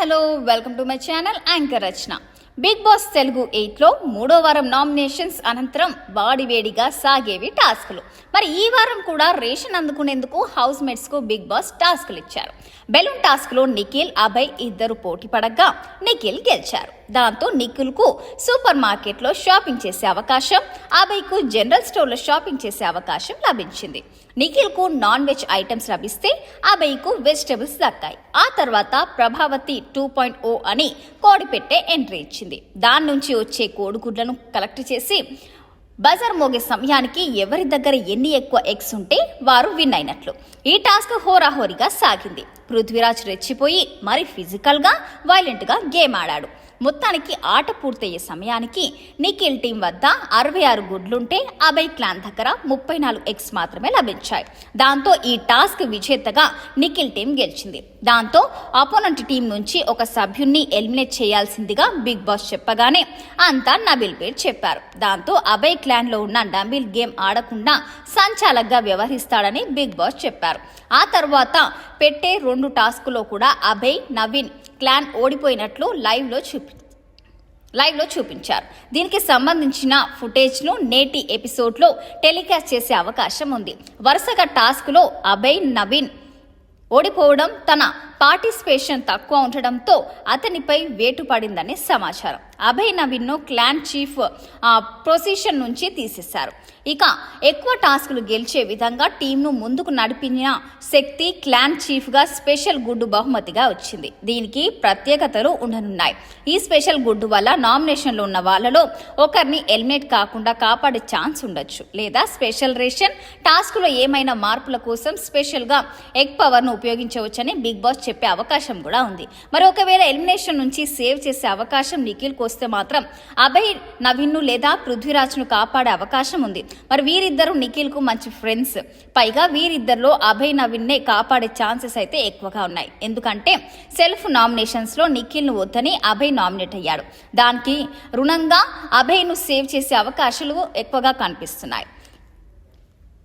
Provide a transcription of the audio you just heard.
Hello welcome to my channel anchor Rachana. Bigg Boss Telugu ఎయిట్లో మూడో వారం nominations అనంతరం వాడివేడిగా సాగేవి టాస్కులు. మరి ఈ వారం కూడా రేషన్ అందుకునేందుకు హౌస్ మేట్స్కు బిగ్ బాస్ టాస్కులు ఇచ్చారు. బెలూన్ టాస్క్లో నిఖిల్ అభయ్ ఇద్దరు పోటీ పడగా నిఖిల్ గెలిచారు. దాంతో నిఖిల్కు సూపర్ మార్కెట్లో షాపింగ్ చేసే అవకాశం అభయ్కు జనరల్ స్టోర్లో షాపింగ్ చేసే అవకాశం లభించింది. నిఖిల్కు నాన్ వెజ్ ఐటమ్స్ లభిస్తే అభయ్కు వెజిటబుల్స్ దక్కాయి. ఆ తర్వాత ప్రభావతి టూ పాయింట్ ఓ అని కోడి పెట్టే ఎంట్రీ ఇచ్చింది. దాని నుంచి వచ్చే కోడిగుడ్లను కలెక్ట్ చేసి బజార్ మోగే సమయానికి ఎవరి దగ్గర ఎన్ని ఎక్కువ ఎగ్స్ ఉంటే వారు విన్ అయినట్లు. ఈ టాస్క్ హోరాహోరీగా సాగింది. పృథ్వీరాజ్ రెచ్చిపోయి మరి ఫిజికల్గా వైలెంట్గా గేమ్ ఆడాడు. మొత్తానికి ఆట పూర్తయ్యే సమయానికి నిఖిల్ టీం వద్ద అరవై ఆరు గుడ్లుంటే అభయ్ క్లాన్ దగ్గర ముప్పై నాలుగు ఎగ్స్ మాత్రమే లభించాయి. దాంతో ఈ టాస్క్ విజేతగా నిఖిల్ టీం గెలిచింది. దాంతో అపోనెంట్ టీం నుంచి ఒక సభ్యుణ్ణి ఎలిమినేట్ చేయాల్సిందిగా బిగ్ బాస్ చెప్పగానే అంతా నబిల్ పేరు చెప్పారు. దాంతో అభయ్ క్లాన్లో ఉన్న నబిల్ గేమ్ ఆడకుండా సంచాలకగా వ్యవహరిస్తాడని బిగ్ బాస్ చెప్పారు. ఆ తర్వాత పెట్టే రెండు టాస్కులో కూడా అభయ్ నవీన్ క్లాన్ ఓడిపోయినట్లు లైవ్లో చూపి లైవ్లో చూపించారు. దీనికి సంబంధించిన ఫుటేజ్ను నేటి ఎపిసోడ్లో టెలికాస్ట్ చేసే అవకాశం ఉంది. వరుసగా టాస్క్లో అభయ్ నవీన్ ఓడిపోవడం తన పార్టిసిపేషన్ తక్కువ ఉండడంతో అతనిపై వేటు పడిందని సమాచారం. అభయ్ నవీన్ను క్లాన్ చీఫ్ ఆ, నుంచి తీసేశారు. ఇక ఎక్కువ టాస్కులు గెలిచే విధంగా టీంను ముందుకు నడిపిన శక్తి క్లాన్ చీఫ్గా స్పెషల్ గుడ్డు బహుమతిగా వచ్చింది. దీనికి ప్రత్యేకతలు ఉండనున్నాయి. ఈ స్పెషల్ గుడ్డు వల్ల నామినేషన్లో ఉన్న వాళ్ళలో ఒకరిని ఎలిమినేట్ కాకుండా కాపాడే ఛాన్స్ ఉండొచ్చు. లేదా స్పెషల్ రేషన్ టాస్క్లో ఏమైనా మార్పుల కోసం స్పెషల్గా ఎగ్ పవర్ను ఉపయోగించవచ్చని బిగ్ బాస్ చెప్పే అవకాశం కూడా ఉంది. మరి ఒకవేళ ఎలిమినేషన్ నుంచి సేవ్ చేసే అవకాశం నిఖిల్కి వస్తే మాత్రం అభయ్ నవీన్ను లేదా పృథ్వీరాజ్ను కాపాడే అవకాశం ఉంది. మరి వీరిద్దరూ నిఖిల్కు మంచి ఫ్రెండ్స్. పైగా వీరిద్దరిలో అభయ్ నవీన్నే కాపాడే ఛాన్సెస్ అయితే ఎక్కువగా ఉన్నాయి. ఎందుకంటే సెల్ఫ్ నామినేషన్స్లో నిఖిల్ను వద్దని అభయ్ నామినేట్ అయ్యాడు. దానికి రుణంగా అభయ్ను సేవ్ చేసే అవకాశాలు ఎక్కువగా కనిపిస్తున్నాయి.